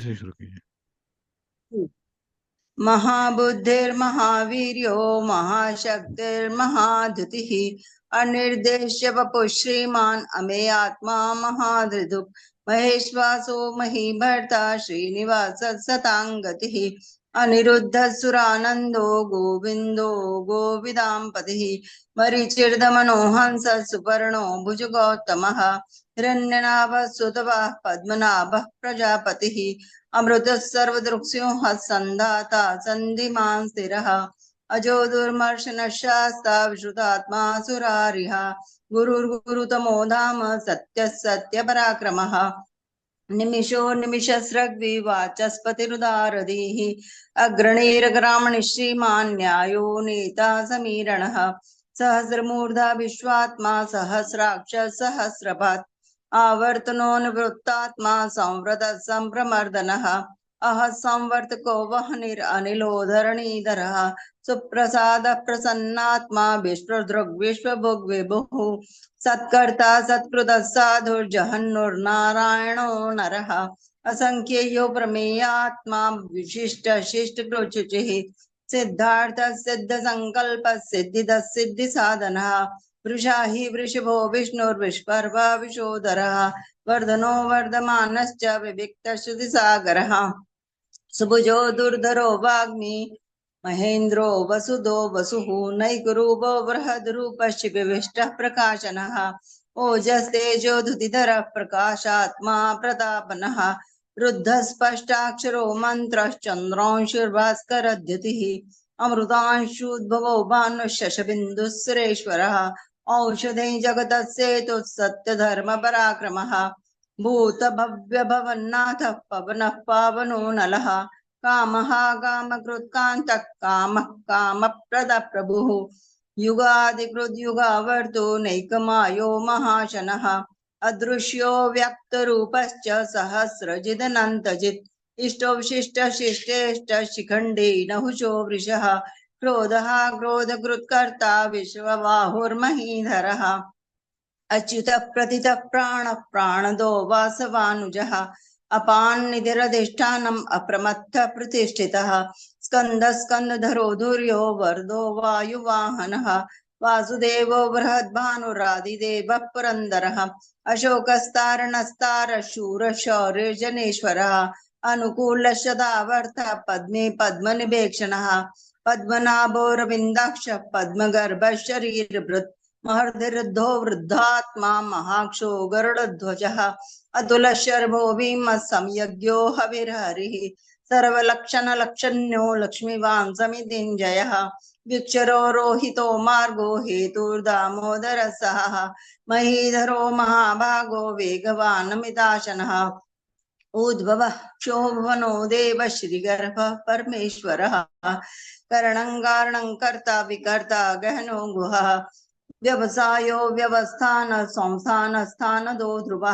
इसे शुरू कीजिए। महाबुद्धिर्महावीर्यो महाशक्तिर्महाधुतिः अनिर्देश्य वपु श्रीमान् अमे आत्मा महाधृदुक् महेश्वासो महीभर्ता श्रीनिवास सताङ्गतिः अनिरुद्धसुरानन्दो गोविन्दो गोविदाम्पतिः मरीचिर्दमनो हंस सुपर्णो भुजगौतमः हिरण्यनाभः सुतवः पद्मनाभः प्रजापतिः अमृतः सर्वदृक्स्योः सन्धाता सन्धिमान् स्थिरः अजो दुर्मर्शनशास्ता विश्रुतात्मा सुरारिः गुरुर्गुरुतमो धाम सत्यः सत्यपराक्रमः निमिषो निमिषस्रग्विवाचस्पतिरुदारधीः अग्रणीरग्रामणि श्रीमान् न्यायो नेता समीरणः। सहस्रमूर्धा विश्वात्मा, सहस्राक्ष सहस्रपात् आवर्तनो निवृत्तात्मा संवृत सम्प्रमर्दनः अह संवर्तको वह्निरनिलो धरणीधरः सुप्रसाद प्रसन्नात्मा विश्वदृग् विश्वभुग् विभुः सत्कर्ता सत्कृतः साधुर्जहन्नुर्नारायणो नरः। असङ्ख्येयो प्रमेयात्मा, विशिष्ट शिष्ट कृचिः सिद्धार्थ सिद्ध संकल्प सिद्धिद सिद्धि साधनः वृषा हि वृषभो विष्णुर्विष्पर्वा विशोदरः। वर्धनो वर्धमानश्च, विविक्तश्रुतिसागरः। सुभुजो दुर्धरो वाग्मी महेन्द्रो वसुदो वसुः नैकरूपो बृहद्रूपश्च विविष्टः प्रकाशनः। ओजस्तेजोधुतिधरः प्रकाशात्मा प्रतापनः। रुद्धस्पष्टाक्षरो मन्त्रश्चन्द्रांशुर्भास्करद्युतिः अमृतांशुद्भवो भानुशशबिन्दुः सुरेश्वरः औषधे जगतः सेतुः सत्यधर्मपराक्रमः भूतभव्यभवन्नाथः पवनः पावनो नलः। कामः कामकृत्कान्तः कामः कामप्रदप्रभुः युगादिकृद्युगावर्तो नैकमायो महाशनः। अदृश्यो व्यक्तरूपश्च सहस्रजिदनन्तजित्। इष्टोशिष्टशिष्टेष्ट शिखण्डे नहुषो वृषः। क्रोधः क्रोधकृत्कर्ता विश्वबाहुर्महीधरः। अच्युतः प्रतितः प्राणः प्राणदो वासवानुजः। अपान्निधिरधिष्ठानम् अप्रमत्थ प्रतिष्ठितः। स्कन्द स्कन्दधरो धुर्यो वरदो वायुवाहनः। वासुदेवो पुरन्दरः। अशोकस्तारणस्तार शूरशौर्यजनेश्वरः अनुकूलशदावर्त पद्मे पद्मनिवेक्षणः पद्मनाभोरविन्दाक्ष पद्मगर्भः शरीरभृत् वृद्धात्मा महाक्षो गरुडध्वजः। अतुलशर्भो भीमः संयज्ञो हविर्हरिः। सर्वलक्षणलक्षण्यो लक्ष्मीवान् समितिञ्जयः विक्षरो रोहितो मार्गो हेतुर्दामोदरः सः महीधरो महाभागो वेगवानमिताशनः। उद्भवः क्षोभवनो देव श्रीगर्भः परमेश्वरः। कारणं कर्ता विकर्ता गहनो गुहः। व्यवसायो व्यवस्थान संस्थान स्थानदो ध्रुव।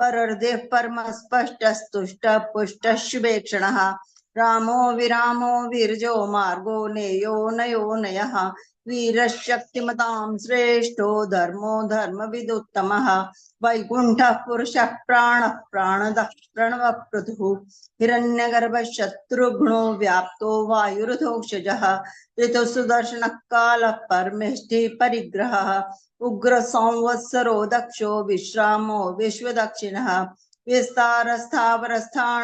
परर्दे परम स्पष्टस्तुष्ट पुष्ट शुभेक्षणः रामो विरामो वीरजो मार्गो नेयो नयो नयः। वीरशक्तिमतां श्रेष्ठो धर्मो पुरुषः प्राणः प्राणदः प्रणवपृथुः हिरण्यगर्भः शत्रुघ्नो व्याप्तो वायुरुधोक्षजः ऋतुसुदर्शनः कालः परमेष्ठिः परिग्रहः। उग्र संवत्सरो दक्षो विश्रामो विश्वदक्षिणः।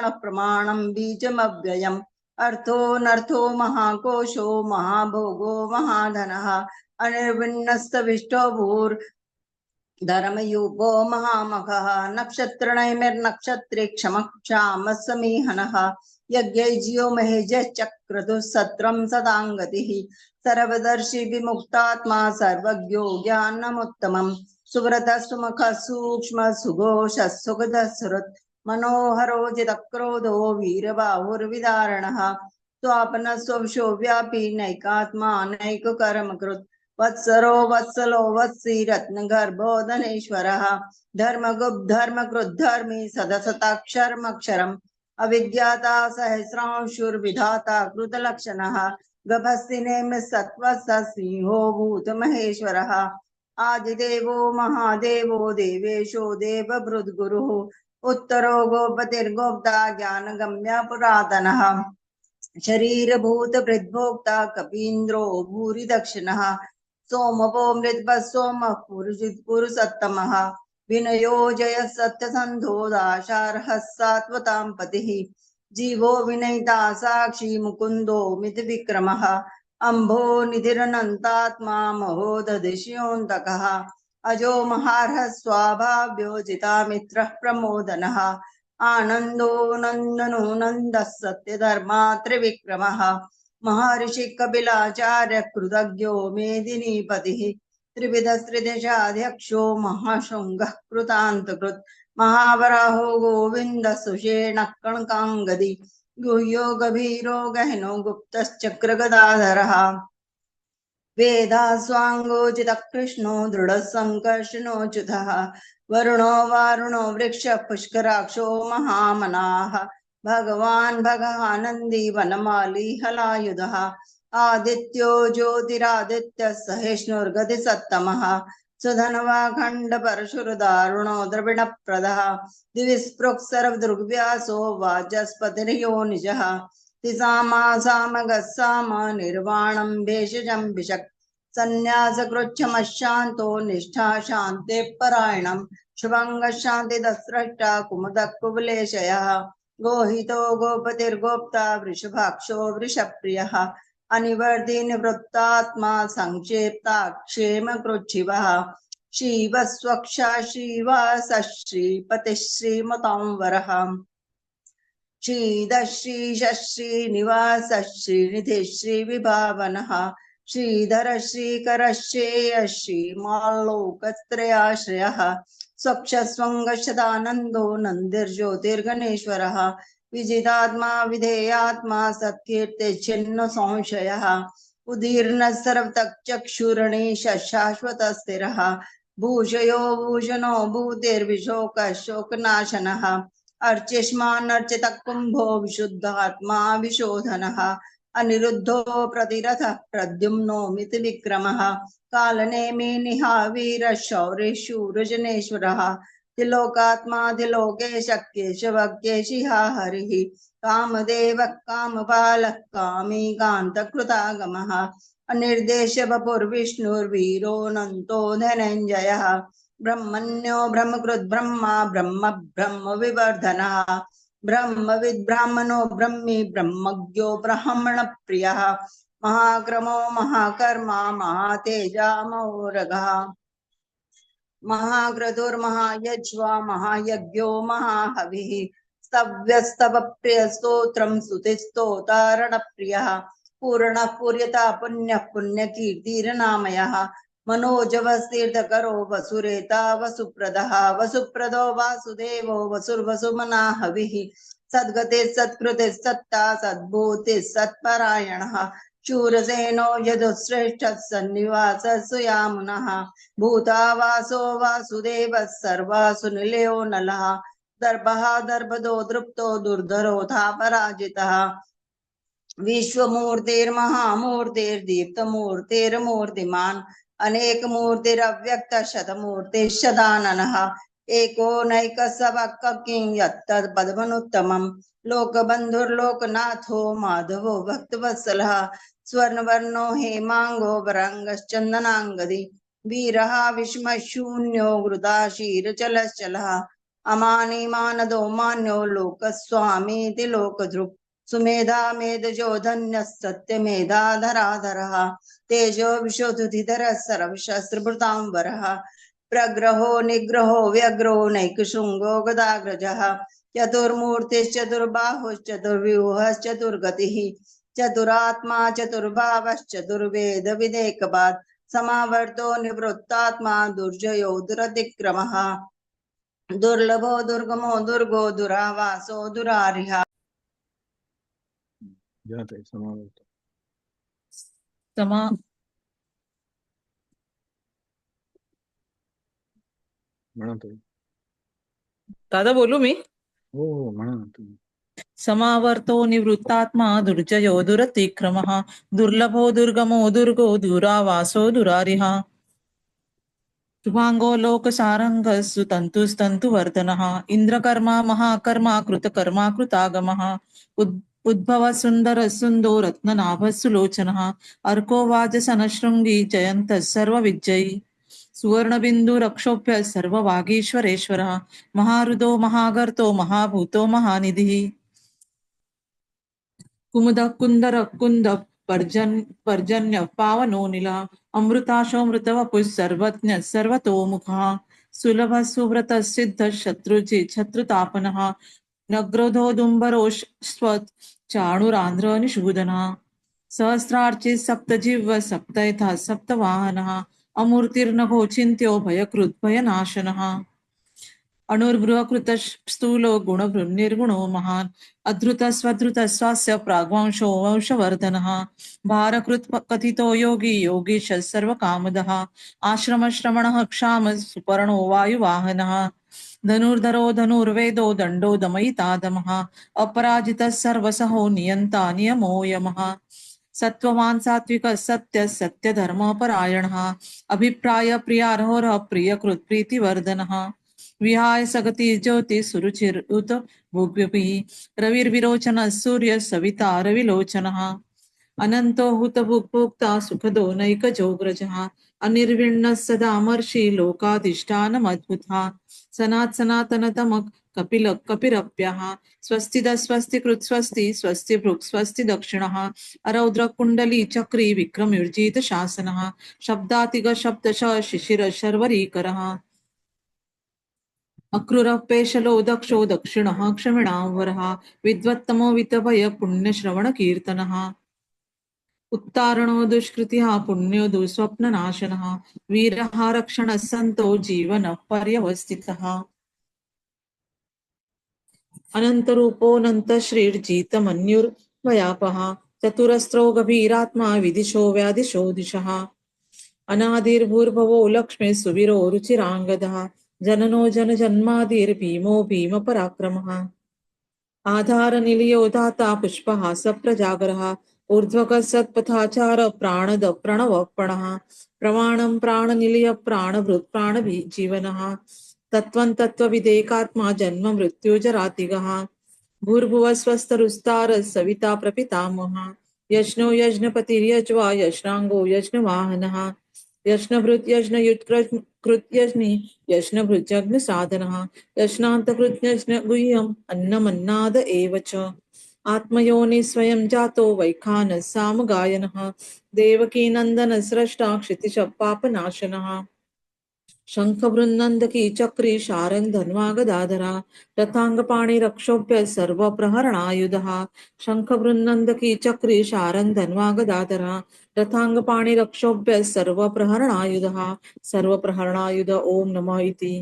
प्रमाणं बीजमव्ययम्। अर्थो नर्थो महाकोशो महाभोगो महाधनः अनिर्विन्नस्तविष्टो भूर् धर्मयूपो महामखः नक्षत्रनैमिर्नक्षत्रे क्षमक्षामः समीहनः यज्ञैज्यो महेजश्चक्रतुः सत्रं सदाङ्गतिः सर्वदर्शि विमुक्तात्मा सर्वज्ञो ज्ञानमुत्तमम् सुव्रतः सुमुखः सूक्ष्म सुघोषः सुगधः सुहृत् मनोहरो जितक्रोधो वीरबाहुर्विदारणः। स्वापन स्वशो व्यापी नैकात्मा नैककर्मकृत् वत्सरो वत्सलो वत्सी रत्नगर्भो धनेश्वरः धर्मगुप् धर्मकृद्धर्मी सदसताक्षरमक्षरम्। अविज्ञाता सहस्रांशुर्विधाता कृतलक्षणः। गभस्तिनेमि सत्त्वः सिंहो भूतमहेश्वरः। आदिदेवो महादेवो देवेशो देवभृद्गुरुः। उत्तरो गोपतिर्गोप्ता ज्ञानगम्य पुरातनः। शरीरभूत भृद्भोक्ता कपीन्द्रो भूरि दक्षिणः। सोमपो मृद्भः सोमः पुरुषित् पुरुषोत्तमः। विनयो जय सत्यसन्धो दाशार्हः सात्वतां पतिः। जीवो विनयिता साक्षी मुकुन्दो मितविक्रमः अम्भो निधिरनन्तात्मा महोदधिष्योऽन्तकः अजो महार्हः स्वाभाव्योजिता मित्रः प्रमोदनः। आनन्दो नन्दनो नन्दः सत्यधर्मा त्रिविक्रमः। महर्षि कपिलाचार्य कृतज्ञो मेदिनीपतिः। त्रिविधस्त्रिदशाध्यक्षो महाशृङ्गः कृतान्तकृत्। महावराहो गोविन्दः सुषेणः कणकाङ्गदी। गुह्यो गभीरो गहनो गुप्तश्चक्रगदाधरः। वेदास्वाङ्गोचितः कृष्णो दृढः सङ्कर्षणोच्युतः वरुणो, वारुणो, वृक्ष, पुष्कराक्षो, महामनाः, भगवान् भगानन्दी वनमाली, हलायुधः, आदित्यो, ज्योतिरादित्यः सहिष्णुर्गतिसत्तमः सुधन्वाखण्ड परशुरदारुणो, द्रविणप्रदः दिविस्पृक् सर्वदृग्व्यासो वाचस्पतिर्यो निजः तिसामासामगः साम निर्वाणं भेषजं विशक्। सन्न्यासकृच्छमशान्तो निष्ठा शान्ते परायणम् शुभङ्गः शान्तिदस्रष्टा कुमुदः कुवलेशयः गोहितो गोपतिर्गोप्ता वृषभाक्षो वृषप्रियः। अनिवर्ति निवृत्तात्मा संक्षेप्ता क्षेमकृच्छिवः। शिवस्वक्षा श्रीवास श्रीपतिः श्रीमतां वरः। श्रीदश्रीश श्रीनिवास श्रीनिधि श्रीविभावनः श्रीधर श्रीकर श्रेय श्रीमाल्लोकत्रयाश्रयः स्वक्षस्वङ्गशदानन्दो नन्दिर्ज्योतिर्गणेश्वरः, विजितात्मा, विधेयात्मा सत्कीर्तिच्छिन्न संशयः उदीर्णः सर्वतक्चक्षुरणीश शाश्वत स्थिरः भूषयो, भूषणो भूतिर्विशोकः शोकनाशनः अर्चिष्मानर्चितः कुम्भो विशुद्धात्मा विशोधनः अनिरुद्धो प्रतिरथः प्रद्युम्नो मितिविक्रमः कालनेमि निहावीरः शौरिः शूरजनेश्वरः तिलोकात्मा तिलोकेश केशवः केशिहा हरिः, कामदेवः कामपालः कामी कान्तकृतागमः अनिर्देश वपुर्विष्णुर्वीरोऽनन्तो धनञ्जयः ब्रह्मण्यो ब्रह्मकृद् ब्रह्मा ब्रह्म ब्रह्म विवर्धनः ब्रह्मविद् ब्राह्मणो ब्रह्मी ब्रह्मज्ञो ब्राह्मण प्रिय महाक्रमो महाकर्मा महातेजा महोरगः महाक्रतुर्महायज्वा महायज्ञो महाहविः, स्तव्यस्तवप्रियस्तोत्रं स्तुतिस्तोतारणप्रियः पूर्णः पूर्यता पुण्यः पुण्यकीर्तिर्नामयः मनोजवस्तीर्थकरो वसुरेता वसुप्रदः, वसुप्रदो वासुदेवो वसुर्वसुमना हविः। सद्गते सत्कृते सत्ता सद्भूतिः सत्परायणः। शूरसेनो यदुश्रेष्ठः सन्निवास सुयामुनः। भूतावासो वासुदेवः सर्वासु निलयो नलः। दर्भः दर्भदो दृप्तो पराजितः विश्वमूर्तिर्महामूर्तिर्दीप्तमूर्तिर्मूर्तिमान्। अनेकमूर्तिरव्यक्त शतमूर्तिः एको नैकसवक्किं यत्तत्पदमनुत्तमम् लोकबन्धुर्लोकनाथो माधवो भक्तवत्सलः। स्वर्णवर्णो हेमाङ्गो वरङ्गश्चन्दनाङ्गदी। वीरः विस्मशून्यो वृदाशीरचलश्चलः अमानि मानदो मान्यो लोकस्वामीति लोकधृक् सुमेधा मेधजो धन्यः सत्यमेधाधराधरः तेजो विशोधुधिधरः सर्वशस्त्रभृतां प्रग्रहो निग्रहो व्यग्रो नैकशृङ्गो गदाग्रजः। चतुर्मूर्तिश्चतुर्बाहुश्चतुर्व्यूहश्चतुर्गतिः। चतुरात्मा चतुर्भावश्चतुर्वेदविदेकपात् समावर्तो निवृत्तात्मा दुर्जयो दुरतिक्रमः। दुर्लभो दुर्गमो दुर्गो दुरावासो दुरारिः जाते समावेश समा म्हणा तुम्ही दादा बोलू मी हो म्हणा तुम्ही समावर्तो निवृत्तात्मा दुर्जयो दुरतिक्रमः दुर्लभो दुर्गमो दुर्गो दुरावासो दुरारिः शुभाङ्गो लोकसारङ्गः सुतन्तुस्तन्तुवर्धनः इन्द्रकर्मा महाकर्मा कृतकर्मा कृतागमः उद् उद्भवः सुन्दरः सुन्दो रत्ननाभः सुलोचनः अर्को वाजसनशृङ्गी जयन्तः सर्वविजयी सुवर्णबिन्दु रक्षोभ्य सर्ववागीश्वरेश्वरः। महारुदो महागर्तो महाभूतो महानिधिः। कुमुद कुन्दर कुन्द पर्जन्, पर्जन्य पावनो निला। अमृताशो मृतवपुः सर्वज्ञ सर्वतोमुखः। सुलभ सुव्रत सिद्ध शत्रुजि शत्रुतापनः। नग्रोधोदुम्बरो स्वत् चाणुरान्ध्र निषूदनः सहस्रार्चि सप्तजिह्व सप्तयथा सप्तवाहनः। अमूर्तिर्नभोचिन्त्यो भयकृत् भयनाशनः अणुर्बृहकृत स्थूलो गुणभृन्निर्गुणो महान्। अधृत स्वधृत स्वास्य प्राग्वांशो वंशवर्धनः। भारकृत् कथितो योगी योगीश सर्वकामदः। आश्रमश्रमणः क्षाम सुपर्णो वायुवाहनः। धनुर्धरो धनुर्वेदो दण्डो दमयितादमः, अपराजितः सर्वसहो नियन्ता नियमो यमः। सत्त्ववान् सात्विकः सत्य सत्यधर्मपरायणः, अभिप्राय प्रियार्होरः प्रियकृत् प्रीतिवर्धनः। विहाय सगति ज्योति सुरुचिर उत भुग्व्यपि रविर्विरोचन सूर्य सविता रविलोचनः। अनन्तो हुत भुक्भोक्ता सुखदो नैकजोग्रजः अनिर्विण्णः सदामर्षि लोकाधिष्ठानमद्भुतः सनात् सनातनतमः कपिल कपिरप्यः स्वस्तिद स्वस्ति कृत् स्वस्ति स्वस्ति भृक् स्वस्ति दक्षिणः। अरौद्र कुण्डली चक्री विक्रमयुर्जित शासनः। शब्दातिग शब्दश शिशिर शर्वरीकरः। अक्रूरः पेशलो दक्षो दक्षिणः क्षमिणावरः विद्वत्तमो वितभय पुण्यश्रवणकीर्तनः। उत्तारणो दुष्कृति पुण्यो दुःस्वप्ननाशनः। वीरः रक्षणः सन्तो जीवनः पर्यवस्थितः। अनन्तरूपोऽनन्तश्रीर्जितमन्युर्भयापः चतुरस्रो गभीरात्मा विदिशो व्यादिशो दिशः। अनादिर्भूर्भवो लक्ष्मी सुवीरो रुचिराङ्गदः। जननो जनजन्मादिर्भीमो भीमपराक्रमः। आधारनिलयो दाता पुष्पहास प्रजागरः ऊर्ध्वगः सत्पथाचार प्राणद प्रणवपणः प्रमाणं प्राणनिलय प्राणभृत् प्राणजीवनः तत्त्वं तत्त्वविदेकात्मा जन्म मृत्युजरातिगः भूर्भुवः स्वस्तरुस्तार सविता प्रपितामहः यज्ञो यज्ञपतिर्यज्वा यज्ञाङ्गो यज्ञवाहनः यज्ञभृत् यज्ञयुत्कृत् कृत् यज्ञि यज्ञभृजग्न साधनः यज्ञान्तकृत् यज्ञ गुह्यम् अन्नमन्नाद एव च। आत्मयोनि स्वयं जातो वैखानः सामगायनः देवकीनन्दन स्रष्टा क्षितिश पापनाशनः। शङ्खवृन्नन्दकी चक्री शारङ्ग धन्वा गदाधरा रथाङ्गपाणि रक्षोभ्य सर्वप्रहरणायुधः। शङ्खवृन्नन्दकी चक्री शारङ्ग धन्वा गदाधरा रथाङ्गपाणि रक्षोभ्य सर्वप्रहरणायुधः। सर्वप्रहरणायुध ॐ नमः इति।